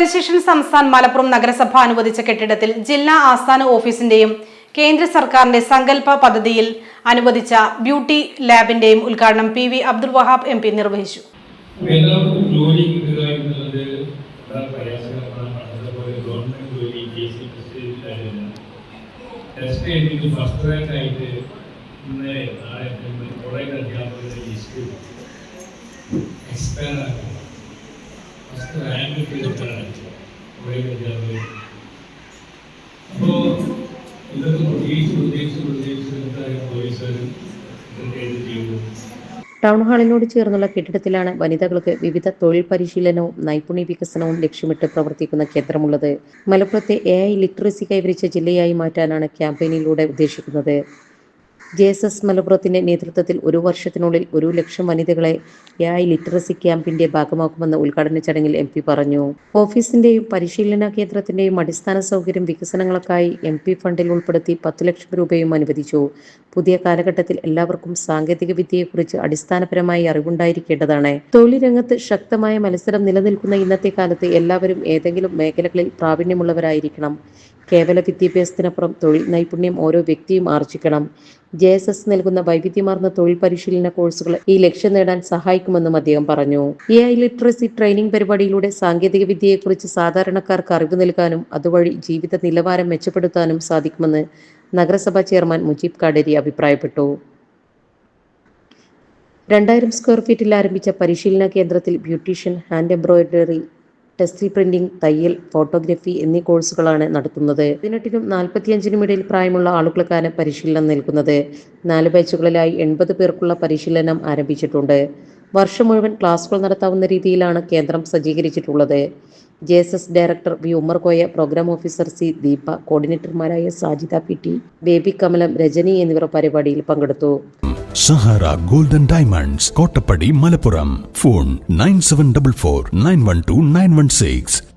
Concession Sansthan Malappuram നഗരസഭ അനുവദിച്ച കെട്ടിടത്തിൽ ജില്ലാ ആസ്ഥാന ഓഫീസിന്റെയും കേന്ദ്ര സർക്കാരിന്റെ സങ്കല്പ പദ്ധതിയിൽ അനുവദിച്ച ബ്യൂട്ടി ലാബിന്റെയും ഉദ്ഘാടനം P V Abdul Wahab M P നിർവഹിച്ചു. എക്സ്പയർ ആക്കി അപ്പോൾ ടൗൺ ഹാളിനോട് ചേർന്നുള്ള കെട്ടിടത്തിലാണ് വനിതകൾക്ക് വിവിധ തൊഴിൽ പരിശീലനവും നൈപുണ്യ വികസനവും ലക്ഷ്യമിട്ട് പ്രവർത്തിക്കുന്ന കേന്ദ്രമുള്ളത്. മലപ്പുറത്തെ എ ഐ ലിറ്ററസി കൈവരിച്ച ജില്ലയായി മാറ്റാനാണ് ക്യാമ്പയിനിലൂടെ ഉദ്ദേശിക്കുന്നത്. ജെ എസ് എസ് മലപ്പുറത്തിന്റെ നേതൃത്വത്തിൽ ഒരു വർഷത്തിനുള്ളിൽ ഒരു ലക്ഷം വനിതകളെ എ ലിറ്ററസി ക്യാമ്പിന്റെ ഭാഗമാക്കുമെന്ന് ഉദ്ഘാടന ചടങ്ങിൽ എം പി പറഞ്ഞു. ഓഫീസിന്റെയും പരിശീലന കേന്ദ്രത്തിന്റെയും അടിസ്ഥാന സൗകര്യം വികസനങ്ങൾക്കായി എം പി ഫണ്ടിൽ ഉൾപ്പെടുത്തി പത്തു ലക്ഷം രൂപയും അനുവദിച്ചു. പുതിയ കാലഘട്ടത്തിൽ എല്ലാവർക്കും സാങ്കേതിക വിദ്യയെക്കുറിച്ച് അടിസ്ഥാനപരമായി അറിവുണ്ടായിരിക്കേണ്ടതാണ്. തൊഴിൽ രംഗത്ത് ശക്തമായ മത്സരം നിലനിൽക്കുന്ന ഇന്നത്തെ കാലത്ത് എല്ലാവരും ഏതെങ്കിലും മേഖലകളിൽ പ്രാവീണ്യമുള്ളവരായിരിക്കണം. കേവല വിദ്യാഭ്യാസത്തിനപ്പുറം തൊഴിൽ നൈപുണ്യം ഓരോ വ്യക്തിയും ആർജിക്കണം ജെ എസ് എസ് നൽകുന്ന വൈവിധ്യമാർന്ന തൊഴിൽ പരിശീലന കോഴ്സുകൾ ഈ ലക്ഷ്യം നേടാൻ സഹായിക്കുമെന്നും അദ്ദേഹം പറഞ്ഞു. എ ഐ ലിറ്ററസി ട്രെയിനിംഗ് പരിപാടിയിലൂടെ സാങ്കേതിക വിദ്യയെക്കുറിച്ച് സാധാരണക്കാർക്ക് അറിവ് നൽകാനും അതുവഴി ജീവിത നിലവാരം മെച്ചപ്പെടുത്താനും സാധിക്കുമെന്ന് നഗരസഭാ ചെയർമാൻ മുജീബ് കാടേരി അഭിപ്രായപ്പെട്ടു. രണ്ടായിരം സ്ക്വയർ ഫീറ്റിൽ ആരംഭിച്ച പരിശീലന കേന്ദ്രത്തിൽ beautician hand embroidery textile printing തയ്യൽ ഫോട്ടോഗ്രാഫി എന്നീ കോഴ്സുകളാണ് നടത്തുന്നത്. പതിനെട്ടിനും നാൽപ്പത്തിയഞ്ചിനും ഇടയിൽ പ്രായമുള്ള ആളുകൾക്കാണ് പരിശീലനം നൽകുന്നത്. നാല് ബാച്ചുകളിലായി എൺപത് പേർക്കുള്ള പരിശീലനം ആരംഭിച്ചിട്ടുണ്ട്. വർഷം മുഴുവൻ ക്ലാസുകൾ നടത്താവുന്ന രീതിയിലാണ് കേന്ദ്രം സജ്ജീകരിച്ചിട്ടുള്ളത്. J S S director V. Ummerkoya programme officer C. Deepa കോർഡിനേറ്റർമാരായ Sajida P. T Baby Kamalam Rajani എന്നിവർ പരിപാടിയിൽ പങ്കെടുത്തു. Sahara golden diamonds Kottappadi Malappuram. Phone nine seven double four nine one two nine one six.